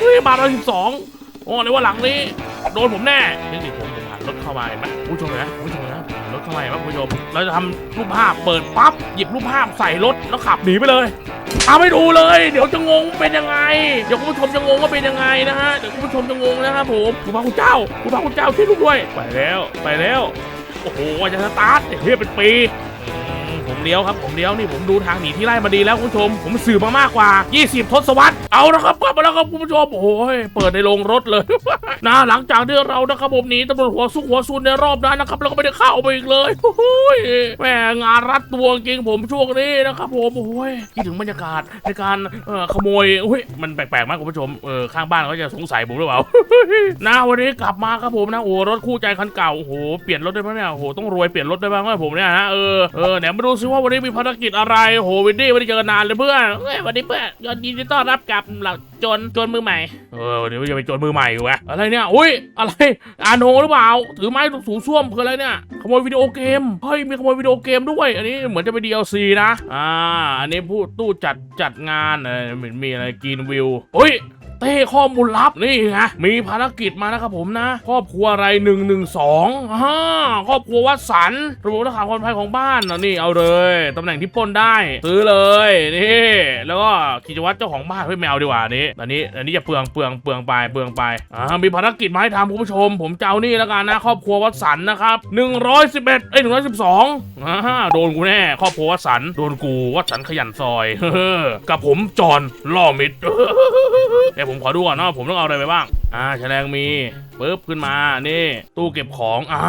เฮ้ยมาร้อยสิบสองโอ้เลยว่าหลังนี้ โดนผมแน่นี่สิผมผมผ่านรถเข้ามาเห็นไหมผู้ชมนะผู้ชมนะรถเข้ามาเห็นไหมผู้ชมเราจะทำรูปภาพเปิดปั๊บหยิบรูปภาพใส่รถแล้วขับหนีไปเลยเอาไม่ดูเลย เดี๋ยวจะงงเป็นยังไง เดี๋ยวคุณผู้ชมจะงงว่าเป็นยังไงนะฮะเดี๋ยวคุณผู้ชมจะงงนะครับผมคุณพระคุณเจ้าคุณพระคุณเจ้าช่วยลูกด้วยไปแล้วไปแล้วโอ้โหจะสตาร์ทเฮียเป็นปี ผมเลี้ยวครับผมเลี้ยวนี่ผมดูทางหนีที่ไล่มาดีแล้วคุณผู้ชม ผมสืบมามากกว่า 20 ทศวรรษเอานะครับกลับมาแล้วครับคุณผู้ชมโอ้ยเปิดในโรงรถเลย นะหลังจากที่เรานะครับผมหนีตำรวจหัวซุกหัวซุนในรอบนั้นนะครับเราก็ไม่ได้เข้าไปอีกเลยโอ้ยแหมงานรัดตัวจริงผมช่วงนี้นะครับผมโอ้ยคิดถึงบรรยากาศในการเออขโมยอุ้ยมันแปลกๆมากคุณผู้ชมเออข้างบ้านเขาจะสงสัยผมหรือเปล่านะวันนี้กลับมาครับผมนะโอ้รถคู่ใจคันเก่าโอ้โหเปลี่ยนรถได้ไหมเนี่ยโอ้โหต้องรวยเปลี่ยนรถได้บ้างไหมผมเนี่ยฮะเออเออไหนมาดูซิว่าวันนี้มีภารกิจอะไรโอ้โหวินดี้ไม่ได้เจอกันนานเลยเพื่อนเฮ้ยวันนี้เพื่อนยอดยินดีต้อนรับกลับเหล่าโจรโจรมือใหม่เออวันนี้จะเป็นโจรมือใหม่อยู่วะอะไรเนี่ยอุ้ยอะไรอาโนหรือเปล่าถือไม้สูงส้วมคืออะไรเนี่ยขโมยวิดีโอเกมเฮ้ยมีขโมยวิดีโอเกมด้วย อันนี้เหมือนจะเป็น DLC นะอ่าอันนี้ผู้ตู้จัดจัดงานเออเหมือนมีอะไรกินวิวเฮ้ย เต้ข้อมูลลับนี่ไงมีภารกิจมานะครับผมนะ ครอบครัวอะไรหนึ่งหนึ่งสองอ่าครอบครัววัดสันระบบรักษาความปลอดภัยของบ้านนะนี่เอาเลยตำแหน่งที่ปล้นได้ ซื้อเลยนี่แล้วก็กิจวัตรเจ้าของบ้านเฮ้แมวดีกว่านี้อันนี้อันนี้จะเปลืองเปลืองเปลืองไปเปลืองไปอ่ามีภารกิจมาให้ทำคุณผู้ชม ผมเจะเอานี่แล้วกันนะ ครอบครัววัดสันนะครับ111เอ้ย112อ่าโดนกูแน่ครอบครัววัดสันโดนกูวัดสันขยันซอยกับผมจอนล่อมิดเดี๋ยวผมขอดูก่อนนะผมต้องเอาอะไรไปบ้าง อ่าแฉลงมีปึ๊บขึ้นมา นี่ ตู้เก็บของอ่า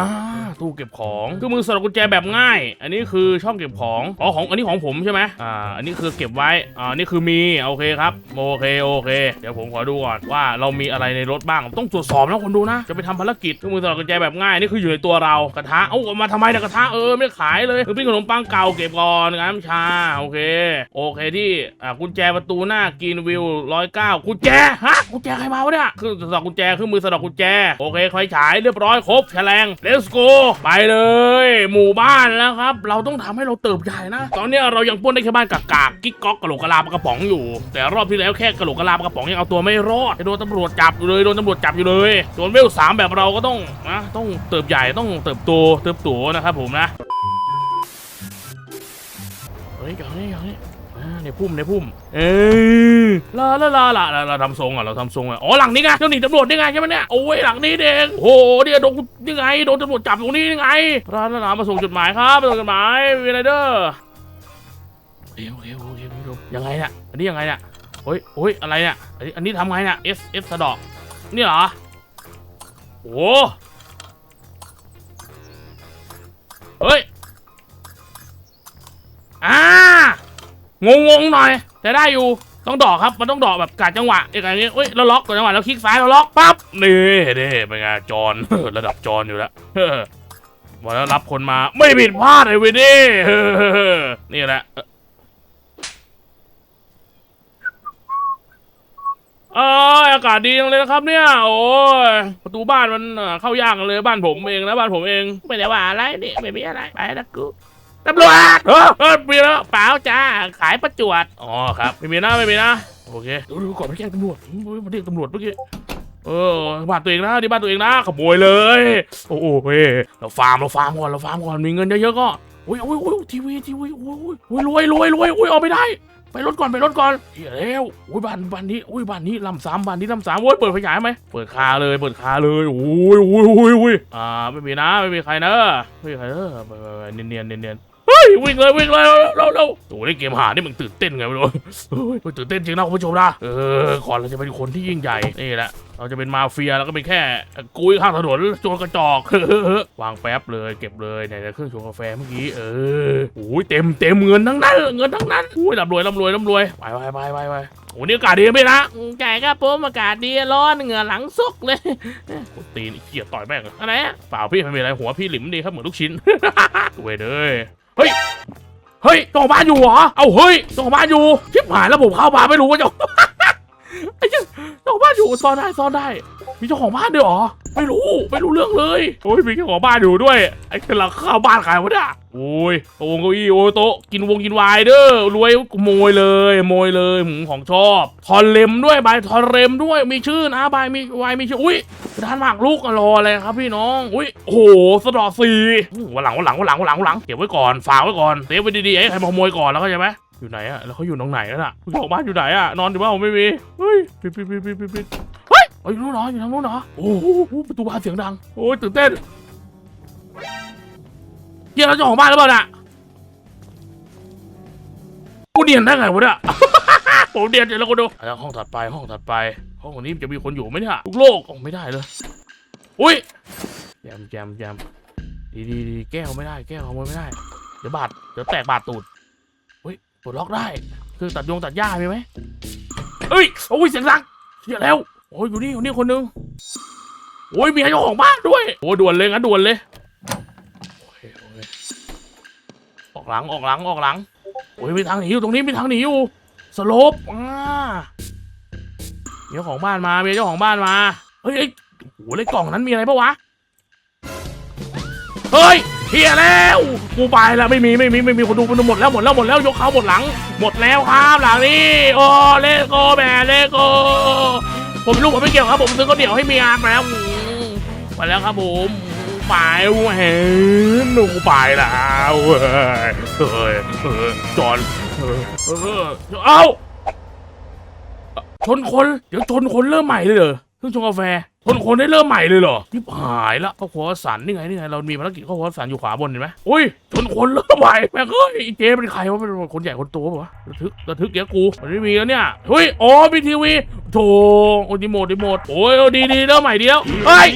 ตู้เก็บของคือมือสอดกุญแจแบบง่าย อันนี้คือช่องเก็บของอ๋อของอันนี้ของผมใช่ไหมอ่าอันนี้คือเก็บไว้อ่านี่คือมีโอเคครับโอเคโอเค เดี๋ยวผมขอดูก่อนว่าเรามีอะไรในรถบ้างต้องตรวจสอบนะคนดูนะ จะไปทำภารกิจคือมือสอดกุญแจแบบง่ายนี่คืออยู่ในตัวเรากระทะเอ้ามาทำไมนะกระทะเออไม่ขายเลยคือปิ้งขนมปังเก่าเก็บก่อนน้ำชาโอเค โอเคที่อ่ากุญแจประตูหน้ากินวิวร้อยเก้ากุญแจฮะกุญแจใครมาวะเนี่ยคือสอดกุญแจเครื่องมือสอดกุญแจ โอเคไฟฉายเรียบร้อยครบแฉลง let's go ไปเลย หมู่บ้านแล้วครับ เราต้องทำให้เราเติบใหญ่นะ ตอนนี้เรายังปล้นได้แค่บ้านกากากกิ๊กก๊อกกระโหลกกระลาปกระป๋องอยู่ แต่รอบที่แล้วแค่กระโหลกกระลาปกระป๋องยังเอาตัวไม่รอดโดนตำรวจจับอยู่เลยโดนตำรวจจับอยู่เลยส่วนเวลสามแบบเราก็ต้องนะต้องเติบใหญ่ต้องเติบโตเติบโตนะครับผมนะเฮ้ยอย่างนี้อย่างนี้อ่า ในพุ่มในพุ่ม เอ้ยลาลาลาลาลาเราทำทรงอะเราทำทรงอะอ๋อหลังนี้ไงเจ้าหนีตำรวจนี่ไงใช่ไหมเนี่ยโอ้ยหลังนี้เองโอ้โหเนี่ยโดนนี่ไงโดนตำรวจจับตรงนี้นี่ไงลาลาลามาส่งจดหมายครับมาส่งจดหมายมีอะไรเด้อโอเคโอเคโอเคคุณผู้ชมยังไงเนี่ยอันนี้ยังไงเนี่ยโอ้ยโอ้ยอะไรเนี่ยอันนี้อันนี้ทำไงเนี่ย S S สะเดอกนี่เหรอโอ้เฮ้ยอ่า งงงหน่อยแต่ได้อยู่ต้องดอกครับมันต้องดอกแบบกาดจังหวะอกอย่างนี้เอ้ยเราล็อกกดจังหวะแล้วคลิกซ้ายเราล็อกปั๊บนี่นี่เป็นไงจอนระดับจอนอยู่แล้วเฮ้อแล้วรับคนมาไม่ผิดพลาดเลยเว้ยนี่เฮ้อนี่แหละเอออากาศดีจังเลยนะครับเนี่ย โอ้ยประตูบ้านมันเข้ายากเลยบ้านผมเองนะบ้านผมเอง ไม่ได้ว่าอะไรนี่ไม่มีอะไรไปนะกู ตำรวจเออเออมีแล้วเปล่าจ้า ขายประจวด อ๋อครับ ไม่มีนะไม่มีนะ โอเคดูดูก่อนไปแจ้งตำรวจเฮ้ยมาเรียกตำรวจเมื่อกี้ เออบ้านตัวเองนะที่บ้านตัวเองนะขโมยเลย โอ้โหเฮ้ยเราฟาร์มเราฟาร์มก่อนเราฟาร์มก่อนมีเงินเยอะๆก็โอ้ยโอ้ยโอ้ยทีวีทีวีโอ้ยโอ้ยรวยรวยรวยโอ้ยเอาไม่ได้ ไปรถก่อนไปรถก่อนเฮียแล้วโอ้ยบ้านบ้านนี้โอ้ยบ้านนี้ลำสามบ้านนี้ลำสามโอ้ยเปิดไฟฉายไหมเปิดคาเลยเปิดคาเลยโอ้ยโอ้ยโอ้ยโอ้ยอ่าไม่มีนะไม่มีใครนะไม่มีใครเนอะไปไปไปเนียนเนียนเนียนเนียน เฮ้ยวิ่งเลยวิ่งเลยเร็วเร็วโอ้โหเล่นเกมหานี่มึงตื่นเต้นไงไม่รู้เฮ้ยตื่นเต้นจริงนะคุณผู้ชมนะเออก่อนเราจะเป็นคนที่ยิ่งใหญ่นี่แหละเราจะเป็นมาเฟียแล้วก็เป็นแค่กุ้ยข้างถนนโจรกระจอกวางแป๊บเลยเก็บเลยไหนๆเครื่องชงกาแฟเมื่อกี้เออโอ้ยเต็มเต็มเงินทั้งนั้นเงินทั้งนั้นอุ้ยร่ำรวยร่ำรวยร่ำรวยไปไปไปไปไปโอ้นี่อากาศดีไหมนะใช่ครับผมอากาศดีร้อนเหงื่อหลังซุกเลยกดตีนไอ้เกียต่อยแม่งอะไรอะเปล่าพี่ไม่มีอะไรหัวพี่หลิมดีครับเหมือนลูกชิ้นเว้ยเด้ย เฮ้ย เฮ้ยเจ้าของบ้านอยู่เหรอ เอาเฮ้ยเจ้าของบ้านอยู่ ชิบหายแล้วผมเข้ามาไม่รู้ว่าจะ ไอ้เจ้าเจ้าของบ้านอยู่ซ่อนได้ซ่อนได้ มีเจ้าของบ้านด้วยเหรอไม่รู้ไม่รู้เรื่องเลยโอ้ยมีเจ้าของบ้านอยู่ด้วยไอ้กำลังเข้าบ้านใครวะเนี่ยโอ้ยโต๊ะเก้าอี้โอ้ยโต๊ะกินวงกินวายเด้อรวยโมยเลยโมยเลยหืมของชอบทอนเลมด้วยใบทอนเลมด้วยมีชื่อนะใบมีวายมีชื่ออุ้ยกระดานหมากลูกอะรออะไรครับพี่น้องอุ้ยโอ้โหสะดอสีวันหลังวันหลังวันหลังวันหลังวันหลังเก็บไว้ก่อนฝากไว้ก่อนเซฟไว้ดีๆไอ้ใครมาขโมยก่อนแล้วก็ใช่ไหม อยู่ไหนอะแล้วเขาอยู่ตรงไหนแล้วน่ะเจ้าของบ้านอยู่ไหนอะนอนอยู่บ้านผมไม่มีเฮ้ยปิดปิดปิดปิดปิดปิดเฮ้ยอยู่นู้นเหรออยู่ทางนู้นเหรอโอ้โหประตูบ้านเสียงดังโอ้ยตื่นเต้นเยี่ยเราเจ้าของบ้านหรือเปล่าน่ะกูเนียนได้ไงวะเนี่ยผมเนียนเดี๋ยวเราก็ดูแล้วห้องถัดไปห้องถัดไป ห้องนี้จะมีคนอยู่ไหมเนี่ยทุกโลกออกไม่ได้เลยอุ้ยแจมแจมแจมดีดีดีแก้วไม่ได้ แก้วขโมยไม่ได้ เดี๋ยวบาดเดี๋ยวแตกบาดตูดเฮ้ย ปลดล็อกได้คือตัดยงตัดหญ้ามีไหมเอ้ยโอ้ยเสียงดังเสียแล้วโอ้ยอยู่นี่อยู่นี่คนนึงโอ้ยมีเจ้าของบ้านด้วยโอ้ยด่วนเลยงั้นด่วนเลยออกหลังออกหลังออกหลังโอ้ยมีทางหนีอยู่ตรงนี้มีทางหนีอยู่สโลปอ่าเจ้าของบ้านมาเจ้าของบ้านมาเฮ้ยเอ้ยโอ้โหในกล่องนั้นมีอะไรปะวะเฮ้ย เฮียแล้วกูไปแล้วไม่มีไม่มีไม่มีคนดูคนดูหมดแล้วหมดแล้วหมดแล้วยกเขาหมดหลัง หมดแล้วครับหลังนี้โอ้เลโก้แม่เลโก้ผมลูกผมไม่เกี่ยวครับผมซื้อข้าวเหนียวให้เมียแล้วอืมไปแล้วครับผมไปเห็นหนูไปแล้วเฮ้ยเฮ้ยจอนเฮ้ยเฮ้ยเอ้าชนคน เดี๋ยวชนคนเริ่มใหม่เลยเหรอ เพิ่งชงกาแฟชนคนได้เริ่มใหม่เลยเหรอที่หายละข้าวโพดสันนี่ไงนี่ไงเรามีภารกิจข้าวโพดสันอยู่ขวาบนเห็นไหมอุ้ยชนคนเริ่มใหม่แม่งเอ้ยเจ๊เป็นใครวะเป็นคนใหญ่คนโตปะวะระทึกระทึกเดี๋ยวกูมันไม่มีแล้วเนี่ยเฮ้ยอ๋อมีทีวีโถโอ้ดีโมดดีโมดโอ้ยดีดีแล้วใหม่เดียวเฮ้ย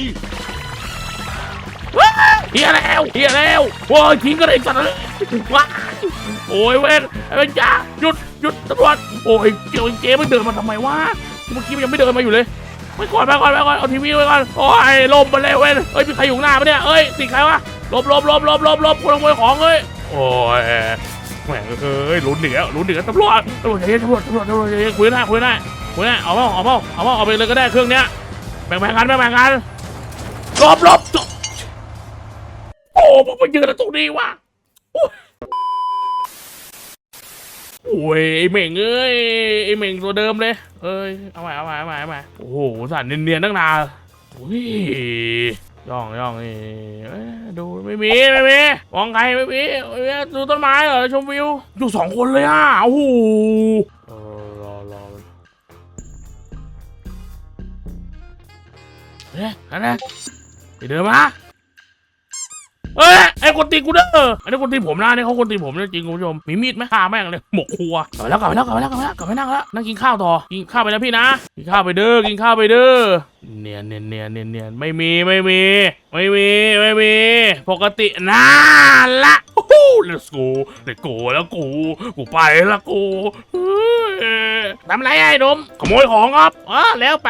ว้ายเฮียแล้วเฮียแล้วโอ้ยทิ้งกันไอ้สัตว์เลยว้าโอ้ยเว้นไอ้เว้นจ้าหยุดหยุดตำรวจโอ้ยเกี่ยวเจ๊มันเดินมาทำไมวะเมื่อกี้มันยังไม่เดินมาอยู่เลย ไปก่อนไปก่อนไปก่อนเอาทีวีไว้ก่อนโอ้ยลมมาเลยเว้นเอ้ยมีใครอยู่หน้าปะเนี่ยเอ้ยติดใครวะลบลบลบลบลบลบคนขโมยของเอ้ยโอ้ยแหมเอ้ยลุ้นเหนือลุ้นเหนือตำรวจตำรวจใจเย็นตำรวจตำรวจตำรวจใจเย็นคุยได้คุยได้คุยได้เอาเปล่าเอาเปล่าเอาเปล่าเอาไปเลยก็ได้เครื่องเนี้ยแบ่งแบ่งกันแบ่งแบ่งกันลบลบโอ้ผมมายืนตรงนี้วะ โอ้ยโอ้ยไอเหม่งเอ้ยไอเหม่งตัวเดิมเลย เอ้ยเอาใหม่เอาใหม่เอาใหม่เอาใหม่โอ้โหสั่นเนียนๆตั้งนานโอ้ยย่องย่องนี่เอ้ดูไม่มีไม่มีมองใครไม่มีเอ้ยดูต้นไม้เหรอชมวิวอยู่สองคนเลยอะโอ้โหรอรอเนี่ยอันนั้นไปเดินมา เอ้ยไอ้คนตีกูเด้ออันนี้คนตีผมนะเนี่ยเขาคนตีผมเนี่ยจริงคุณผู้ชมมีมีดไหมฆ่าแม่งเลยหมกครัวกลับไปแล้วกลับไปแล้วกลับไปแล้วกลับไปแล้วกลับไปนั่งแล้วนั่งกินข้าวต่อกินข้าวไปแล้วพี่นะกินข้าวไปเด้อกินข้าวไปเด้อเนียนเนียนเนียนเนียนเนียนไม่มีไม่มี ไม่มีไม่มี ปกติน่าละโอ้โห let's go let's go แล้วกูกูไปแล้วกูเฮ้ยทำไรไอ้หนมขโมยของครับอ๋อแล้วไป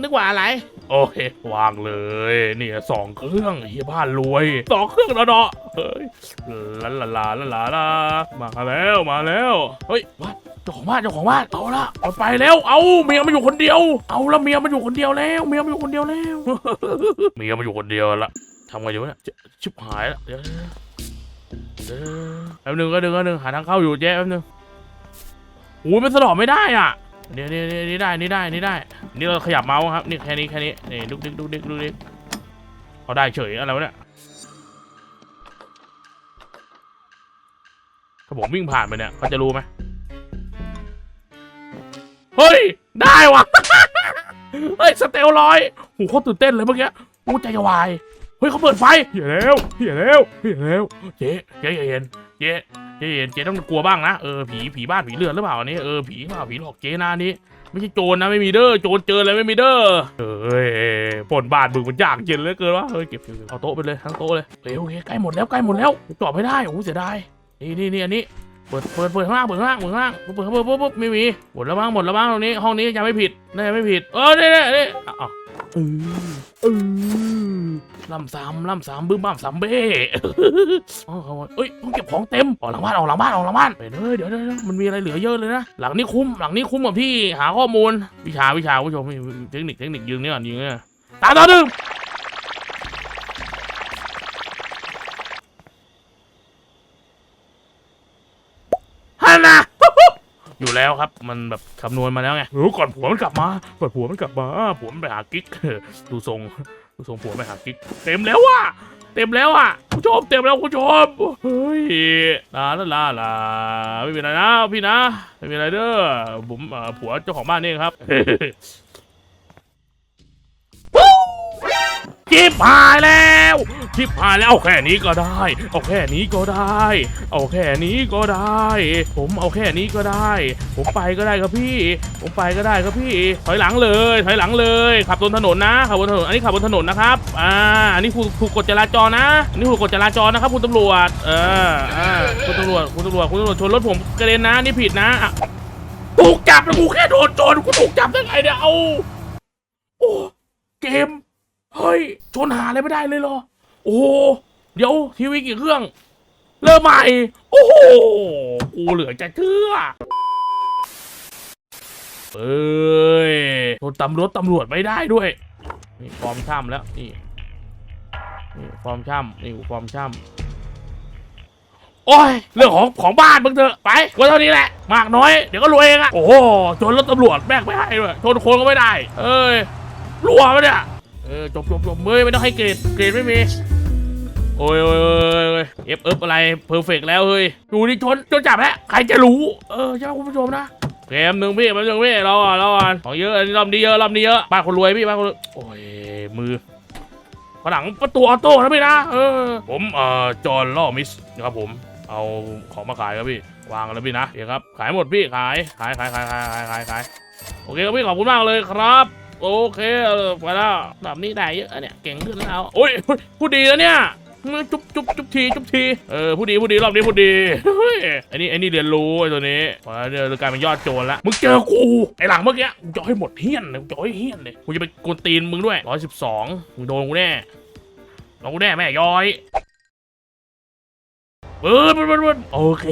นึกว่าอะไร โอเควางเลยเนี่ยสองเครื่องเฮียบ้านรวยสองเครื่องแล้วเนาะเฮ้ยลาลาลาลาลาลามาแล้วมาแล้วเฮ้ยวัดเจ้าของบ้านเจ้าของบ้านเอาละเอาไปแล้ว เอาเมียมาอยู่คนเดียว เอาละเมียมาอยู่คนเดียวแล้ว เมียมาอยู่คนเดียวแล้วเมียมาอยู่คนเดียวละทำไงดีวะเนี่ยชิบหายละเดี๋ยวเดี๋ยวแป๊บนึงก็นึงก็นึงหาทางเข้าอยู่เจ๊แป๊บนึงโอ้ยมันสลอไม่ได้อะเนี่ยเนี่ยเนี่ยนี่ได้นี่ได้นี่ได้ นี่เราขยับเมาส์ครับนี่แค่นี้แค่นี้นี่ดุกดิกดุกดิกดุกดิกเขาได้เฉยอะไรวะเนี่ยถ้าผมวิ่งผ่านไปเนี่ยเขาจะรู้ไหมเฮ้ย ได้วะเฮ้ยสเตลลอยโหโคตรตื่นเต้นเลยเมื่อกี้โอ้ใจจะวายเฮ้ยเขาเปิดไฟเหี้ยแล้วเหี้ยแล้วเหี้ยแล้วเจ๊เจ๊เย็นเจ๊เจ๊เย็นเจ๊ต้องกลัวบ้างนะเออผีผีบ้านผีเรือนหรือเปล่าอันนี้เออผีเปล่าผีหลอกเจ๊นะนนี้ ไม่ใช่โจรนะไม่มีเด้อโจรเจออะไรไม่มีเด้อเอ้ยผลบาดมึงมันยากเย็นเหลือเกินวะเฮ้ยเก็บเอาโต๊ะไปเลยทั้งโต๊ะเลยเฮ้ยโอเคใกล้หมดแล้วใกล้หมดแล้วจอบไม่ได้โอ้โหเสียดายนี่นี่นี่อันนี้เปิดเปิดเปิดข้างล่างเปิดข้างล่างเปิดข้างล่างเปิดเปิดปุ๊บปุ๊บปุ๊บไม่มีหมดแล้วบ้างหมดแล้วบ้างตรงนี้ห้องนี้จะไม่ผิดน่าจะไม่ผิดเออเนี่ยเนี่ยเนี่ยอ๋อ เออเออล่ำสามล่ำสามบึ้มบ้ามสามเบ้อ๋อเขาว่าเอ้ยต้องเก็บของเต็มออกหลังบ้านออกหลังบ้านออกหลังบ้านไปเลยเดี๋ยวเดี๋ยวเดี๋ยวมันมีอะไรเหลือเยอะเลยนะหลังนี้คุ้มหลังนี้คุ้มกับพี่หาข้อมูลวิชาวิชาผู้ชมเทคนิคเทคนิคยืนนี่ก่อนยืนนี่ก่อนสามต่อหนึ่ง อยู่แล้วครับ มันแบบคำนวณมาแล้วไงเออก่อนผัวมันกลับมาก่อนผัวมันกลับมาผัวมันไปหากิ๊กดูทรงดูทรงผัวไปหากิ๊กเต็มแล้วว่ะเต็มแล้วอะคุณผู้ชมเต็มแล้วคุณผู้ชมเฮ้ยลาลาลาลาไม่เป็นไรนะพี่นะไม่เป็นไรเด้อผมผัวเจ้าของบ้านเองครับ ชิบหายแล้วชิบหายแล้วเอาแค่นี้ก็ได้ เอาแค่นี้ก็ได้ เอาแค่นี้ก็ได้ ผมเอาแค่นี้ก็ได้ ผมไปก็ได้ครับพี่ ผมไปก็ได้ครับพี่ ถอยหลังเลยถอยหลังเลย ขับบนถนนนะขับบนถนนอันนี้ขับบนถนนนะครับอ่าอันนี้ถูกถูกกฎจราจรนะอันนี้ถูกกฎจราจรนะครับคุณตำรวจเอออ่าคุณตำรวจคุณตำรวจคุณตำรวจชนรถผมกระเด็นนะนี่ผิดนะอะถูกจับแล้วกูแค่โดนโจรกูถูกจับได้ไงเนี่ยเอาโอ้เกม เฮ้ย ชนหาอะไรไม่ได้เลยเหรอ โอ้โหเดี๋ยวทีวีกี่เครื่อง เริ่มใหม่ โอ้โหกูเหลือจะเชื่อเอ้ยชนตำรวจตำรวจไม่ได้ด้วย นี่ฟอร์มช่ำแล้ว นี่ นี่ฟอร์มช่ำนี่กูฟอร์มช่ำโอ้ย เรื่องของของบ้านมึงเถอะ ไปกูเท่านี้แหละ มากน้อย เดี๋ยวก็รวยเองอะโอ้โห ชนรถตำรวจแบกไม่ให้ด้วยชนคนก็ไม่ได้ เอ้ย รัวปะเนี่ย เออจบจบจบเฮ้ไม่ต้องให้เกรดเกรดไม่มีโอ้ยโอ้ยเอฟเอฟอะไรเพอร์เฟกแล้วเฮ้ยดูนี่ชนจนจับแล้วใครจะรู้ เออใช่ไหมคุณผู้ชมนะเกมหนึ่งพี่แป๊บนึ่งพี่เราอะเราอะของเยอะรอบนี้เยอะรอบนี้เยอะบ้านคนรวยพี่บ้านคนรวยโอ้ยมือผนังประตูออโต้นะพี่นะเออผมเอ่อจอนล่อมิสนะครับผมเอาของมาขายครับพี่วางแล้วพี่นะเดี๋ยวครับขายหมดพี่ขายขายขายขายขายขายขายโอเคครับพี่ขอบคุณมากเลยครับ โอเคเออไปแล้วแบบนี้ได้เยอะเนี่ยเก่งขึ้นแล้วโอ้ยพูดดีแล้วเนี่ยจุ๊บจุ๊บจุ๊บทีจุ๊บทีเออพูดดีพูดดีรอบนี้พูดดีเฮ้ยไอ้นี่ไอ้นี่เรียนรู้ไอ้ตัวนี้พอเดี๋ยกลายเป็นยอดโจรละมึงเจอกูไอ้หลังเมื่อกี้จะให้หมดเฮี้ยนเลยจะให้เฮี้ยนเลยกูจะไปกวนตีนมึงด้วยร้อยสิบสองมึงโดนกูแน่โดนกูแน่แม่ย้อยเบิร์ดเบิร์ดเบิร์ดโอเค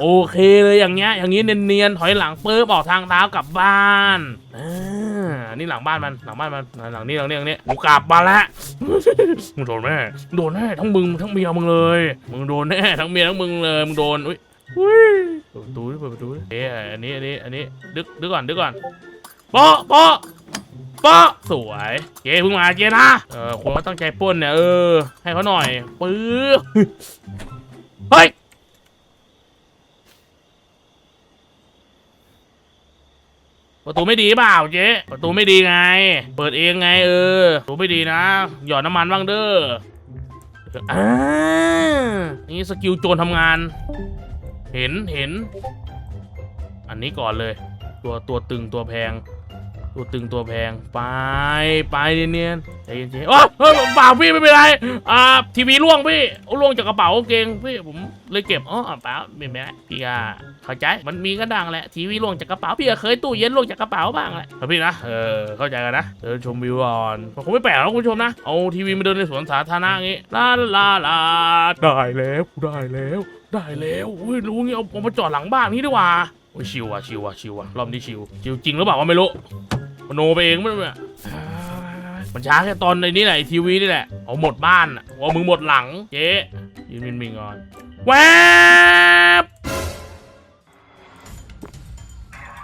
โอเคเลยอย่างเงี้ยอย่างงี้เนียนๆถอยหลังปุ๊บออกทางเท้ากลับบ้านอ่านี่หลังบ้านมันหลังบ้านมันหลังนี้หลังนี้หลังนี้กูกลับมาแล้วมึงโดนแน่มึงโดนแน่ทั้งมึงทั้งเมียมึงเลยมึงโดนแน่ทั้งเมียทั้งมึงเลยมึงโดนอุ้ยอุ้ยเปิดประตูดิเปิดประตูเอ๊ะอันนี้อันนี้อันนี้ดึกดึกก่อนดึกก่อนโป๊ะโป๊ะโป๊ะสวยเจ๊เพิ่งมาเจ๊นะเออคนก็ตั้งใจป้นเนี่ยเออให้เขาหน่อยปื้อเฮ้ย ประตูไม่ดีเปล่าเจ๊ประตูไม่ดีไง เปิดเองไงเออประตูไม่ดีนะหยอดน้ำมันบ้างเด้ออ่านี่สกิลโจรทำงาน เห็นเห็น อันนี้ก่อนเลย ตัวตัวตึงตัวแพง ตัวตึงตัวแพงไปไปเนียนๆใจเย็นๆโอ้เฮ้ยเปล่าพี่ไม่เป็นไรอ่าทีวีล่วงพี่ล่วงจากกระเป๋ากางเกงพี่ผมเลยเก็บอ๋อเปล่าไม่เป็นไรพี่ก็เข้าใจมันมีก็ดังแหละทีวีล่วงจากกระเป๋าพี่ก็เคยตู้เย็นล่วงจากกระเป๋าบ้างแหละพี่นะเออเข้าใจกันนะเดินชมวิวก่อนผมไม่แปลกหรอกคุณผู้ชมนะเอาทีวีมาเดินในสวนสาธารณะงี้ลาลาลาได้แล้วกูได้แล้วได้แล้วอุ้ยรู้งี้เอาเอามาจอดหลังบ้านนี่ดีกว่าโอ้ยชิวอะชิวอะชิวอะรอบนี้ชิวชิวจริงหรือเปล่าว่าไม่รู้ มโนไปเองไม่รู้เนี่ยมันช้าแค่ตอนในนี้แหละไอ้ทีวีนี่แหละ เอาหมดบ้านอะเอามึงหมดหลัง เจ๊ยืนมินมิงก่อนแวบ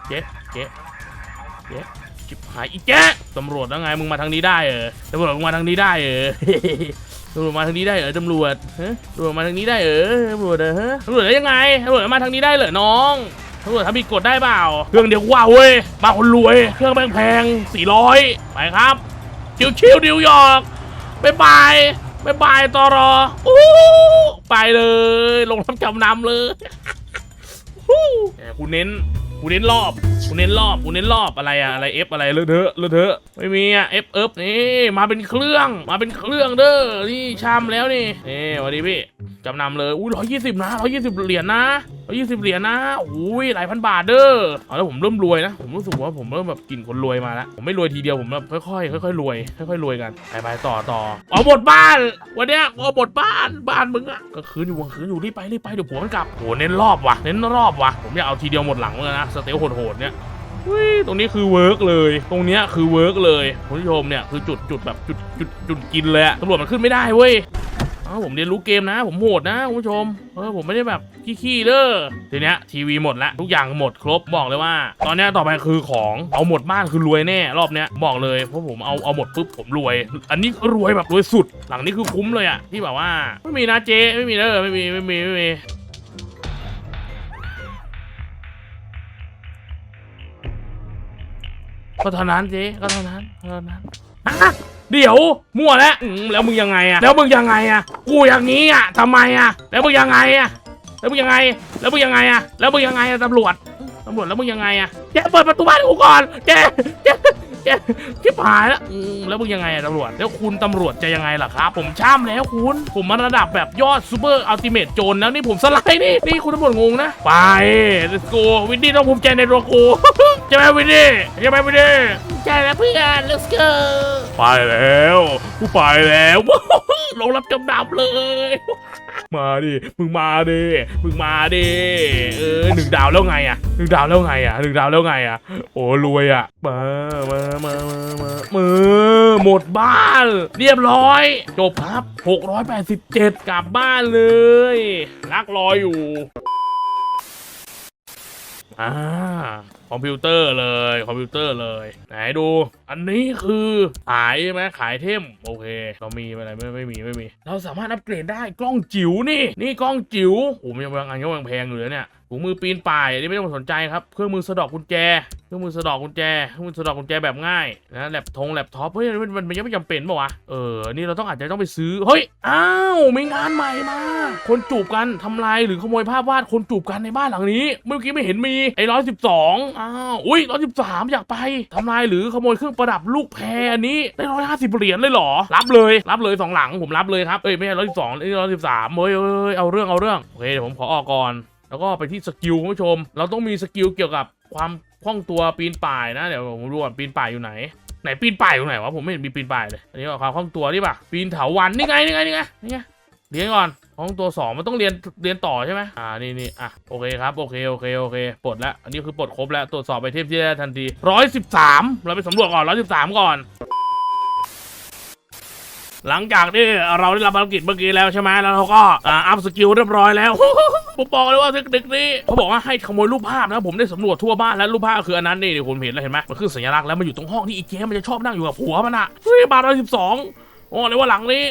เจ๊เจ๊เจ๊จิบหายอีเจ๊ตำรวจแล้วไงมึงมาทางนี้ได้เหรอตำรวจมึงมาทางนี้ได้เหรอตำรวจมาทางนี้ได้เหรอตำรวจฮะตำรวจมาทางนี้ได้เหรอตำรวจเหรอฮะตำรวจได้ยังไงตำรวจมาทางนี้ได้เหรอน้อง ตำรวจทำผิดกฎได้เปล่า เครื่องเดียวว่าเว้ยบ้าคนรวย เครื่องแพงๆสี่ร้อยไปครับชิวชิวนิวยอร์กบายบายบายบายตอรออู้ไปเลย ลงรับจำนำเลยฮู้แหมกูเน้นกูเน้นรอบกูเน้นรอบกูเน้นรอบอะไรอะอะไรเอฟอะไรเลอะเทอะเลอะเทอะไม่มีอะเอฟเอฟนี่มาเป็นเครื่องมาเป็นเครื่องเด้อนี่ชามแล้วนี่นี่สวัสดีพี่ จำนำเลยอุ้ยร้อยยี่สิบนะร้อยยี่สิบเหรียญนะร้อยยี่สิบเหรียญนะอุ้ยหลายพันบาทเด้อเอาแล้วผมเริ่มรวยนะ ผมรู้สึกว่าผมเริ่มแบบกินคนรวยมาแล้ว ผมไม่รวยทีเดียวผมแบบค่อยๆค่อยๆรวยค่อยๆรวยกันไปไปต่อต่อเอาหมดบ้าน วันเนี้ยเอาหมดบ้านบ้านมึงอะก็คืนอยู่วังคืนอยู่รีบไปรีบไปเดี๋ยวผัวมันกลับโหเน้นรอบว่ะเน้นรอบว่ะผมอยากเอาทีเดียวหมดหลังเลยนะสเตลโหดๆเนี่ยอุ้ยตรงนี้คือเวิร์กเลย ตรงเนี้ยคือเวิร์กเลยคุณผู้ชมเนี่ยคือจุดจุดแบบจุดจุดจุดกินเลยตำรวจมันขึ้นไม่ได้เว้ย อ้าผมเรียนรู้เกมนะ ผมโหดนะคุณผู้ชม เออผมไม่ได้แบบขี้ๆเด้อทีเนี้ยทีวีหมดละทุกอย่างหมดครบบอกเลยว่า ตอนเนี้ยต่อไปคือของเอาหมดบ้านคือรวยแน่รอบเนี้ยบอกเลยเพราะผมเอาเอาหมดปุ๊บผมรวย อันนี้รวยแบบรวยสุด หลังนี้คือคุ้มเลยอะที่แบบว่า ไม่มีนะเจ๊ไม่มีเด้อไม่มีไม่มีไม่มีก็เท่านั้นเจ๊ก็เท่านั้นก็เท่านั้น อะเดี๋ยวมั่วแล้วอืมแล้วมึงยังไงอะแล้วมึงยังไงอะกูอย่างนี้อะทำไมอะแล้วมึงยังไงอะแล้วมึงยังไง แล้วมึงยังไงอะแล้วมึงยังไงอะตำรวจตำรวจแล้วมึงยังไงอะแกเปิดประตูบ้านกูก่อนแกแก แกชิบหายแล้วอืมแล้วมึงยังไงอะตำรวจ แล้วคุณตำรวจจะยังไงล่ะครับ ผมช่ำแล้วคุณ ผมมาระดับแบบยอดซูเปอร์อัลติเมทโจนแล้วนี่ผมสไลด์นี่นี่คุณตำรวจงงนะ ไป let's go วินดี้ต้องภูมิใจในตัวกู ใช่ไหมวินดี้ใช่ไหมวินดี้ ใช่แล้วเพื่อน let's go ไปแล้วกูไปแล้ว ลงรับจำนำเลย มาดิมึงมาดิมึงมาดิเออหนึ่งดาวแล้วไงอะหนึ่งดาวแล้วไงอะหนึ่งดาวแล้วไงอะโอ้รวยอะมามามามามามือหมดบ้าน เรียบร้อย จบครับ 687 กลับบ้านเลยรักรออยู่ อ่าคอมพิวเตอร์เลยคอมพิวเตอร์เลย ไหนดู อันนี้คือขายใช่ไหมขายเทมโอเค เรามีอะไรไม่ไม่มีไม่มี เราสามารถอัปเกรดได้กล้องจิ๋วนี่ นี่กล้องจิ๋วโอ้ยยังบางอันก็ยังแพงอยู่เลยเนี่ย ถุงมือปีนป่ายอันนี้ไม่ต้องสนใจครับเครื่องมือสะดอกกุญแจเครื่องมือสะดอกกุญแจเครื่องมือสะดอกกุญแจแบบง่ายนะแล็ปทงแล็ปท็อปเฮ้ยมันมันยังไม่จำเป็นป่าวะเออนี่เราต้องอาจจะต้องไปซื้อเฮ้ยอ้าวมีงานใหม่มาคนจูบกันทำลายหรือขโมยภาพวาดคนจูบกันในบ้านหลังนี้ เมื่อกี้ไม่เห็นมีไอ้ร้อยสิบสองอ้าวอุ้ยร้อยสิบสามอยากไปทำลายหรือขโมยเครื่องประดับลูกแพรอันนี้ได้ร้อยห้าสิบเหรียญเลยเหรอรับเลยรับเลยสองหลังผมรับเลยครับเอ้ยไม่ใช่ร้อยสิบสองร้อยสิบสามเฮ้ยเฮ้ยเฮ้ยเอาเรื่องเอาเรื่องโอเคเดี๋ยวผมขอออกก่อน แล้วก็ไปที่สกิลคุณผู้ชม เราต้องมีสกิลเกี่ยวกับความคล่องตัวปีนป่ายนะ เดี๋ยวผมดูก่อนปีนป่ายอยู่ไหน ไหนปีนป่ายอยู่ไหนวะผมไม่เห็นมีปีนป่ายเลย อันนี้ก็ความคล่องตัวนี่ป่ะ ปีนเถาวันนี่ไงนี่ไงนี่ไงนี่ไงเรียนก่อนคล่องตัวสองมันต้องเรียนเรียนต่อใช่ไหมอ่านี่นี่อะโอเคครับโอเคโอเคโอเคปลดแล้วอันนี้คือปลดครบแล้วตรวจสอบไปเทพที่ได้ทันทีร้อยสิบสามเราไปสำรวจก่อนร้อยสิบสามก่อน หลังจากที่เราได้รับภารกิจเมื่อกี้แล้วใช่ไหมแล้วเราก็อ่าอัพสกิลเรียบร้อยแล้วผมบอกเลยว่าเทคนิคนี้เขาบอกว่าให้ขโมยรูปภาพนะผมได้สำรวจทั่วบ้านแล้วรูปภาพคืออันนั้นนี่นี่คุณเห็นแล้วเห็นไหมมันคือสัญลักษณ์แล้วมันอยู่ตรงห้องที่อีเจมันจะชอบนั่งอยู่กับผัวมันอะเฮ้ยบาทร้อยสิบสองโอ้เลยว่าหลังนี้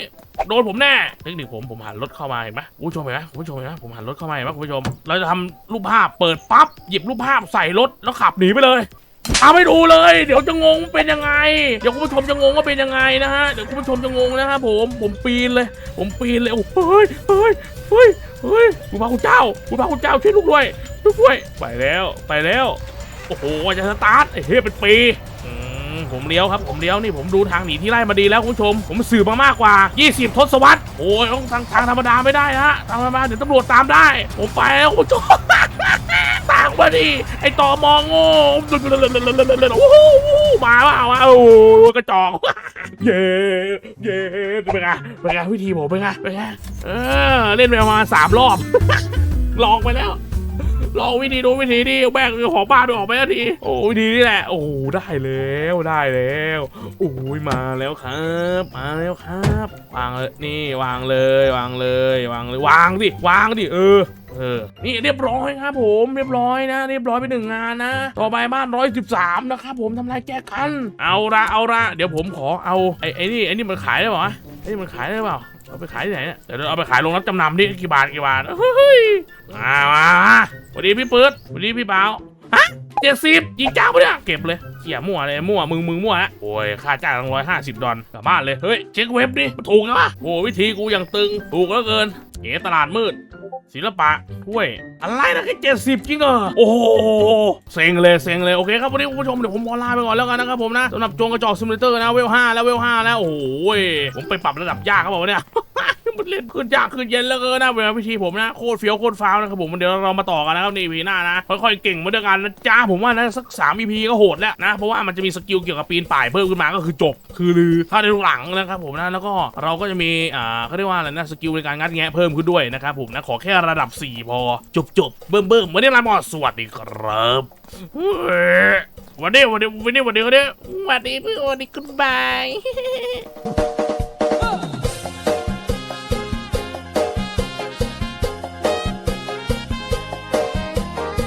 โดนผมแน่เทคนิคผมผมหันรถเข้ามาเห็นไหมคุณผู้ชมเห็นไหมคุณผู้ชมเห็นไหมผมหันรถเข้ามาเห็นไหมคุณผู้ชม เราจะทำรูปภาพเปิดปั๊บหยิบรูปภาพใส่รถแล้วขับหนีไปเลย ตาไม่ดูเลย เดี๋ยวจะงงเป็นยังไง เดี๋ยวคุณผู้ชมจะงงว่าเป็นยังไงนะฮะ เดี๋ยวคุณผู้ชมจะงงนะครับผม ผมปีนเลย ผมปีนเลยโอ้เฮ้ยเฮ้ยเฮ้ยเฮ้ยคุณพระคุณเจ้าคุณพระคุณเจ้าช่วยลูกด้วยลูกด้วย ไปแล้ว ไปแล้ว โอ้โหจะสตาร์ทไอ้เฮ้ยเป็นปีอื มผมเลี้ยวครับผมเลี้ยวนี่ผมดูทางหนีที่ไล่มาดีแล้วคุณผู้ชม ผมสืบมามากกว่า 20 ทศวรรษโอ้ยต้องทางทางธรรมดาไม่ได้นะทางธรรมดาเดี๋ยวตำรวจตามได้ ผมไปแล้วคุณผู้ชมต่ามมาดิไอต่อมองโง่มาว่าวะโอ้กระจอกเย้เย้เป็นไงเป็นไงวิธีผมเป็นไงเป็นไงเออเล่นไปประมาณสามรอบลองไปแล้ว ลองวิธีดูวิธีนี่แบกของบ้านไปออกไปนาทีโอ้วิธีนี่แหละโอ้ได้แล้วได้แล้วโอ้ยมาแล้วครับมาแล้วครับ วางเลยนี่วางเลยวางเลยวางเลยวางดิวางดิเออเออ นี่เรียบร้อยครับผมเรียบร้อยนะ เรียบร้อยไปหนึ่งงานนะ ต่อไปบ้านร้อยสิบสามนะครับผมทำลายแก้กัน เอาละเอาละเดี๋ยวผมขอเอาไอ้ไอ้นี่ไอ้นี่มันขายได้ป่าวะไอ้นี่มันขายได้เปล่า เอาไปขายที่ไหนเนี่ยเดี๋ยวเราเอาไปขายลงรับจำนำดิกี่บาทกี่บาทเฮ้ยมามาสวัสดีพี่ปื๊ดสวัสดีพี่เบาฮะเจ็ดสิบยิงจ้าปะเนี่ยเก็บเลยเขี่ยมั่วเลยมั่วมึงมึงมั่วนะโอ้ยค่าจ้างร้อยห้าสิบดอลกลับบ้านเลยเฮ้ยเช็คเว็บดิถูกนะวะโอ้วิธีกูยังตึงถูกเหลือเกินเอ๋ตลาดมืด ศิลปะถ้วย อะไรนะแค่เจ็ดสิบจริงเหรอโอ้โหเซ็งเลยเซ็งเลย โอเคครับ วันนี้คุณผู้ชม เดี๋ยวผมขอลาไปก่อนแล้วกันนะครับผมนะสำหรับจงกระจอกซิมูเลเตอร์นะ เวลห้าแล้วเวลห้าแล้ว โอ้โหผมไปปรับระดับยากครับผมเนี่ย มันเล่นขึ้นยากขึ้นเย็นแล้วเกินนะเวลาพิธีผมนะโคตรเฟี้ยวโคตรฟ้าวนะครับผมเดี๋ยวเรามาต่อกันนะครับใน EP หน้านะค่อยๆเก่งมาด้วยกันนะจ้าผมว่านะสักสาม EP ก็โหดแล้วนะเพราะว่ามันจะมีสกิลเกี่ยวกับปีนป่ายเพิ่มขึ้นมาก็คือจบ คือลือถ้าในหลังนะครับผมนะแล้วก็เราก็จะมีอ่าเขาเรียกว่าอะไรนะสกิลในการงัดแงะเพิ่มขึ้นด้วยนะครับผมนะขอแค่ระดับ 4 พอจบจบๆเบิ่มเบิ่มๆไม่ได้ลาหมอสวัสดีครับวันนี้วันนี้วันนี้วันนี้วันนี้วัสดีเพื่อนวัสดีคุณบาย